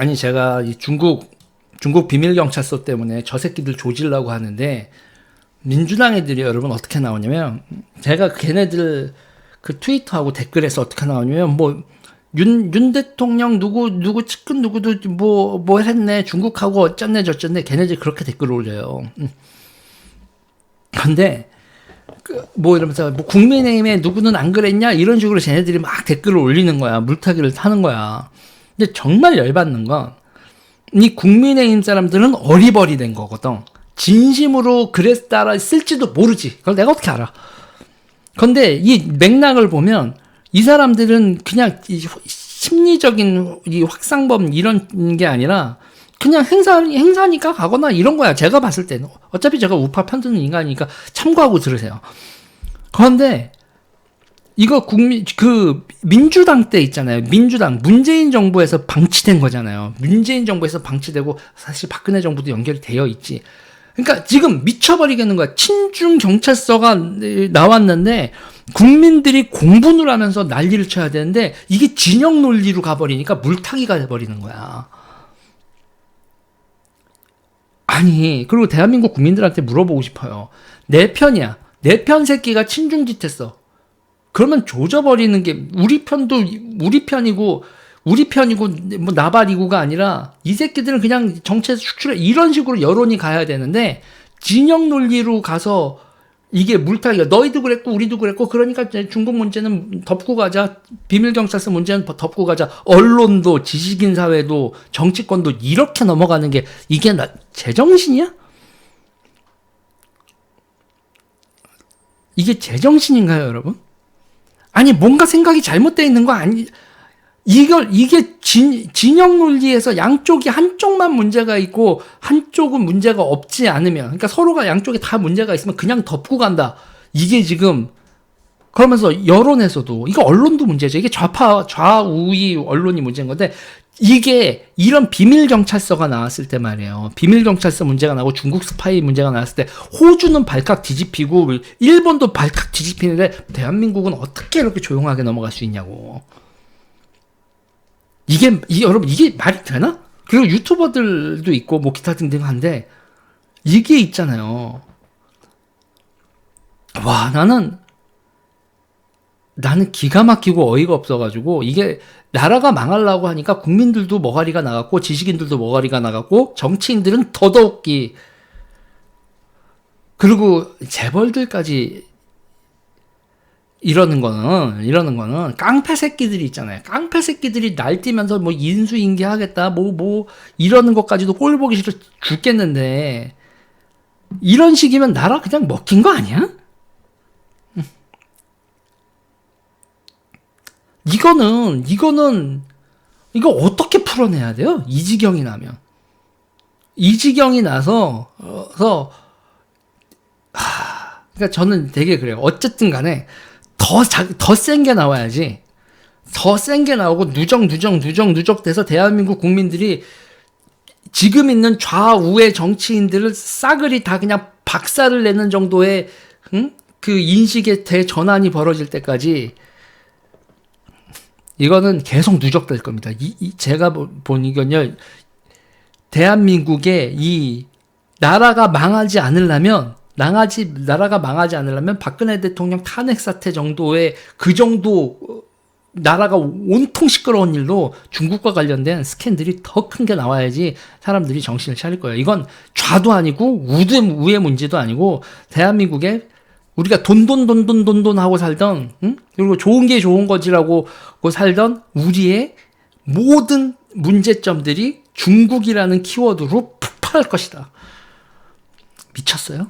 아니 제가 이 중국 중국 비밀 경찰서 때문에 저 새끼들 조질라고 하는데 민주당 애들이 여러분 어떻게 나오냐면 제가 걔네들 그 트위터하고 댓글에서 어떻게 나오냐면 뭐 윤, 윤 대통령 누구, 누구 측근 누구도 뭐, 뭐 했네. 중국하고 어쩌네 저쩌네. 걔네들 그렇게 댓글 올려요. 음. 근데, 그, 뭐 이러면서, 뭐 국민의힘에 누구는 안 그랬냐? 이런 식으로 쟤네들이 막 댓글을 올리는 거야. 물타기를 타는 거야. 근데 정말 열받는 건, 이 국민의힘 사람들은 어리버리 된 거거든. 진심으로 그랬다라 쓸지도 모르지. 그걸 내가 어떻게 알아? 근데 이 맥락을 보면 이 사람들은 그냥 이 심리적인 이 확상범 이런 게 아니라 그냥 행사 행사니까 가거나 이런 거야. 제가 봤을 때는 어차피 제가 우파 편드는 인간이니까 참고하고 들으세요. 그런데 이거 국민 그 민주당 때 있잖아요. 민주당 문재인 정부에서 방치된 거잖아요. 문재인 정부에서 방치되고 사실 박근혜 정부도 연결이 되어 있지. 그러니까 지금 미쳐버리겠는 거야. 친중 경찰서가 나왔는데 국민들이 공분을 하면서 난리를 쳐야 되는데 이게 진영 논리로 가버리니까 물타기가 돼버리는 거야. 아니 그리고 대한민국 국민들한테 물어보고 싶어요. 내 편이야. 내 편 새끼가 친중짓 했어. 그러면 조져버리는 게 우리 편도 우리 편이고 우리 편이고 뭐 나발이고가 아니라 이 새끼들은 그냥 정치에서 축출해 이런 식으로 여론이 가야 되는데 진영 논리로 가서 이게 물타기가 너희도 그랬고 우리도 그랬고 그러니까 중국 문제는 덮고 가자 비밀 경찰서 문제는 덮고 가자 언론도 지식인 사회도 정치권도 이렇게 넘어가는 게 이게 나 제정신이야? 이게 제정신인가요, 여러분? 아니 뭔가 생각이 잘못되어 있는 거 아니? 이걸 이게 진, 진영 논리에서 양쪽이 한쪽만 문제가 있고 한쪽은 문제가 없지 않으면 그러니까 서로가 양쪽에 다 문제가 있으면 그냥 덮고 간다. 이게 지금 그러면서 여론에서도 이거 언론도 문제죠. 이게 좌파 좌우의 언론이 문제인 건데 이게 이런 비밀 경찰서가 나왔을 때 말이에요. 비밀 경찰서 문제가 나고 중국 스파이 문제가 나왔을 때 호주는 발칵 뒤집히고 일본도 발칵 뒤집히는데 대한민국은 어떻게 이렇게 조용하게 넘어갈 수 있냐고. 이게, 이 여러분, 이게 말이 되나? 그리고 유튜버들도 있고, 뭐, 기타 등등 한데, 이게 있잖아요. 와, 나는, 나는 기가 막히고 어이가 없어가지고, 이게, 나라가 망하려고 하니까 국민들도 머가리가 나갔고, 지식인들도 머가리가 나갔고, 정치인들은 더더욱이, 그리고 재벌들까지 이러는 거는 이러는 거는 깡패 새끼들이 있잖아요. 깡패 새끼들이 날뛰면서 뭐 인수인계 하겠다 뭐뭐 뭐 이러는 것까지도 꼴 보기 싫어 죽겠는데 이런 식이면 나라 그냥 먹힌 거 아니야? 이거는 이거는 이거 어떻게 풀어내야 돼요? 이 지경이 나면 이 지경이 나서 어 하, 그러니까 저는 되게 그래요. 어쨌든 간에 더더센 게 나와야지. 더 센 게 나오고 누적 누적 누적 누적 돼서 대한민국 국민들이 지금 있는 좌우의 정치인들을 싸그리 다 그냥 박살을 내는 정도의 응? 그 인식의 대전환이 벌어질 때까지 이거는 계속 누적될 겁니다. 이, 이 제가 본 이건요. 대한민국의 이 나라가 망하지 않으려면 나가지 나라가 망하지 않으려면 박근혜 대통령 탄핵 사태 정도의 그 정도 어, 나라가 온통 시끄러운 일로 중국과 관련된 스캔들이 더 큰 게 나와야지 사람들이 정신을 차릴 거예요. 이건 좌도 아니고 우도 우의 문제도 아니고 대한민국의 우리가 돈돈돈돈돈돈 하고 살던 응? 그리고 좋은 게 좋은 거지라고 살던 우리의 모든 문제점들이 중국이라는 키워드로 폭발할 것이다. 미쳤어요?